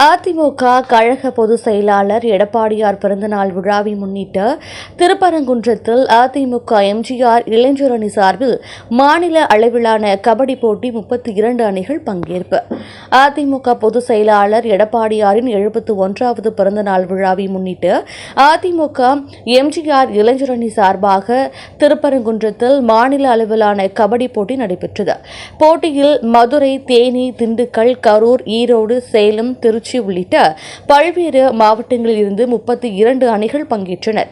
அதிமுக கழக பொதுச் செயலாளர் எடப்பாடியார் பிறந்தநாள் விழாவை முன்னிட்டு திருப்பரங்குன்றத்தில் அதிமுக எம்ஜிஆர் இளைஞரணி சார்பில் மாநில அளவிலான கபடி போட்டி முப்பத்தி இரண்டு அணிகள் பங்கேற்பு. அதிமுக பொதுச் செயலாளர் எடப்பாடியாரின் எழுபத்து ஒன்றாவது பிறந்தநாள் விழாவை முன்னிட்டு அதிமுக எம்ஜிஆர் இளைஞரணி சார்பாக திருப்பரங்குன்றத்தில் மாநில அளவிலான கபடி போட்டி நடைபெற்றது. போட்டியில் மதுரை தேனி திண்டுக்கல் கரூர் ஈரோடு சேலம் திருச்சி உள்ளிட்ட பல்வேறு மாவட்டங்களில் இருந்து முப்பத்தி இரண்டு அணிகள் பங்கேற்றனர்.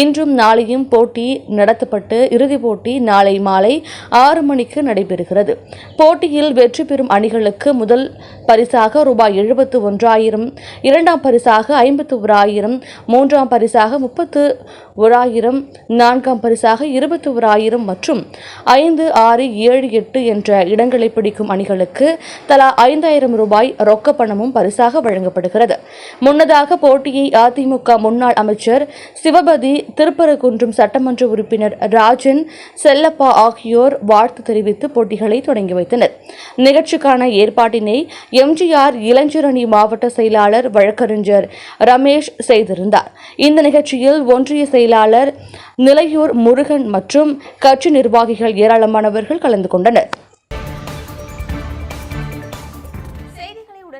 இன்றும் நாளையும் போட்டி நடத்தப்பட்டு இறுதிப் போட்டி நாளை மாலை ஆறு மணிக்கு நடைபெறுகிறது. போட்டியில் வெற்றி பெறும் அணிகளுக்கு முதல் பரிசாக ரூபாய் எழுபத்து ஒன்றாயிரம் இரண்டாம் பரிசாக ஐம்பத்து ஓராயிரம் மூன்றாம் பரிசாக முப்பத்து ஓராயிரம் நான்காம் பரிசாக இருபத்து ஓராயிரம் மற்றும் ஐந்து ஆறு ஏழு எட்டு என்ற இடங்களை பிடிக்கும் அணிகளுக்கு தலா ஐந்தாயிரம் ரூபாய் ரொக்க பணமும் பரிசாக வழங்கப்படுகிறது. முன்னதாக போட்டியை அதிமுக முன்னாள் அமைச்சர் சிவபதி திருப்பரங்குன்றம் சட்டமன்ற உறுப்பினர் ராஜன் செல்லப்பா ஆகியோர் வாழ்த்து தெரிவித்து போட்டிகளை தொடங்கி வைத்தனர். நிகழ்ச்சிக்கான ஏற்பாட்டினை எம்ஜிஆர் இளைஞரணி மாவட்ட செயலாளர் வழக்கறிஞர் ரமேஷ் செய்திருந்தார். இந்த நிகழ்ச்சியில் ஒன்றிய செயலாளர் நிலையூர் முருகன் மற்றும் கட்சி நிர்வாகிகள் ஏராளமானவர்கள் கலந்து கொண்டனர்.